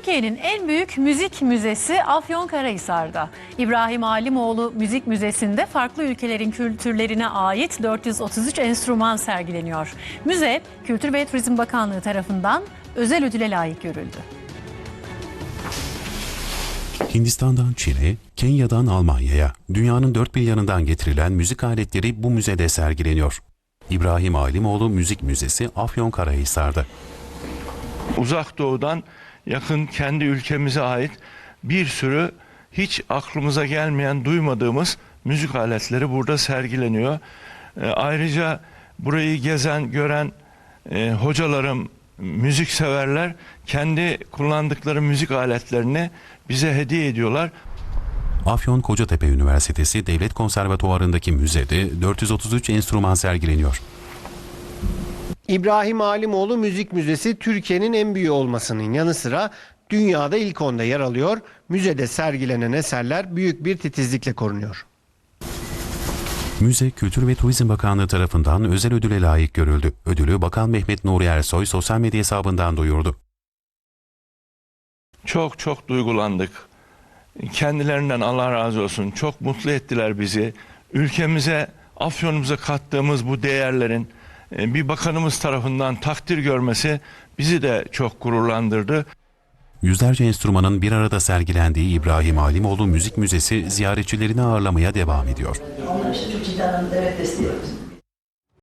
Türkiye'nin en büyük müzik müzesi Afyonkarahisar'da. İbrahim Alimoğlu Müzik Müzesi'nde farklı ülkelerin kültürlerine ait 433 enstrüman sergileniyor. Müze, Kültür ve Turizm Bakanlığı tarafından özel ödüle layık görüldü. Hindistan'dan Çin'e, Kenya'dan Almanya'ya, dünyanın dört bir yanından getirilen müzik aletleri bu müzede sergileniyor. İbrahim Alimoğlu Müzik Müzesi Afyonkarahisar'da. uzak doğudan yakın kendi ülkemize ait bir sürü hiç aklımıza gelmeyen, duymadığımız müzik aletleri burada sergileniyor. E, ayrıca burayı gezen, gören e, hocalarım, müzik severler kendi kullandıkları müzik aletlerini bize hediye ediyorlar. Afyon Kocatepe Üniversitesi Devlet Konservatuvarı'ndaki müzede 433 enstrüman sergileniyor. İbrahim Alimoğlu Müzik Müzesi Türkiye'nin en büyüğü olmasının yanı sıra dünyada ilk onda yer alıyor. Müzede sergilenen eserler büyük bir titizlikle korunuyor. Müze, Kültür ve Turizm Bakanlığı tarafından özel ödüle layık görüldü. Ödülü Bakan Mehmet Nuri Ersoy sosyal medya hesabından duyurdu. Çok çok duygulandık. Kendilerinden Allah razı olsun. Çok mutlu ettiler bizi. Ülkemize, Afyonumuza kattığımız bu değerlerin bir bakanımız tarafından takdir görmesi bizi de çok gururlandırdı. Yüzlerce enstrümanın bir arada sergilendiği İbrahim Alimoğlu Müzik Müzesi ziyaretçilerini ağırlamaya devam ediyor. Onlar işte çok ciddi anlamda evet destekliyoruz.